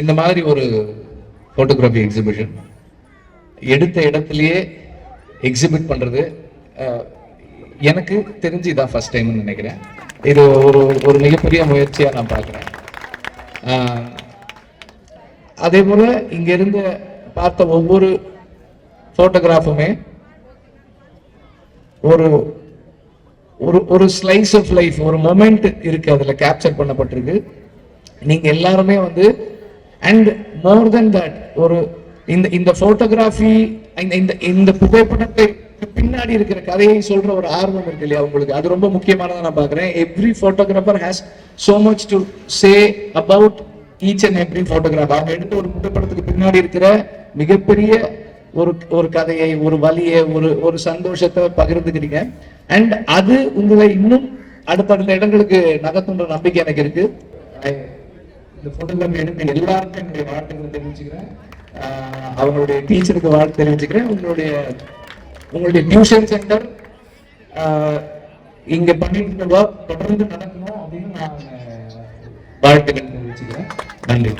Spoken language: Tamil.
இந்த மாதிரி ஒரு ஃபோட்டோகிராஃபி எக்ஸிபிஷன் எடுத்த இடத்துலயே எக்ஸிபிட் பண்றது எனக்கு தெரிஞ்சு இதான் ஃபர்ஸ்ட் டைம்னு நினைக்கிறேன். இது ஒரு ஒரு மிகப்பெரிய முயற்சியாக நான் பார்க்குறேன். அதே போல் இங்கேருந்து பார்த்த ஒவ்வொரு ஃபோட்டோகிராஃபுமே ஒரு ஒரு ஒரு ஸ்லைஸ் ஆஃப் லைஃப் ஒரு மொமெண்ட் இருக்கு அதில் கேப்சர் பண்ணப்பட்டிருக்கு. நீங்கள் எல்லாருமே வந்து அண்ட் மோர் தென் தட் ஒரு இந்த இந்த போட்டோகிராஃபி இந்த இந்த இந்த புகைப்படத்தை பின்னாடி இருக்கிற கதையை சொல்ற ஒரு ஆர்வம் இருக்கு இல்லையா உங்களுக்கு? அது ரொம்ப முக்கியமானதை நான் பார்க்குறேன். Every photographer has so much to say about each and every photograph அவங்க எடுத்த ஒரு புகைப்படத்துக்கு பின்னாடி இருக்கிற மிகப்பெரிய ஒரு ஒரு கதையை ஒரு வழியை ஒரு ஒரு சந்தோஷத்தை பகிர்ந்துக்கிறீங்க. அண்ட் அது உங்களை இன்னும் அடுத்தடுத்த இடங்களுக்கு நகர்த்துன்ற நம்பிக்கை எனக்கு இருக்கு. இந்த போட்டோகிராஃபி எடுத்த எல்லாருக்கும் என்னுடைய வாழ்த்துக்களை தெரிவிச்சுக்கிறேன். அவங்களுடைய டீச்சருக்கு வாழ்த்து தெரிவிச்சுக்கிறேன். உங்களுடைய உங்களுடைய டியூஷன் சென்டர் இங்க பண்ணிட்டு இருக்க ஒர்க் தொடர்ந்து நடக்கணும் அப்படின்னு நான் வாழ்த்துக்கள் தெரிவிச்சுக்கிறேன். நன்றி.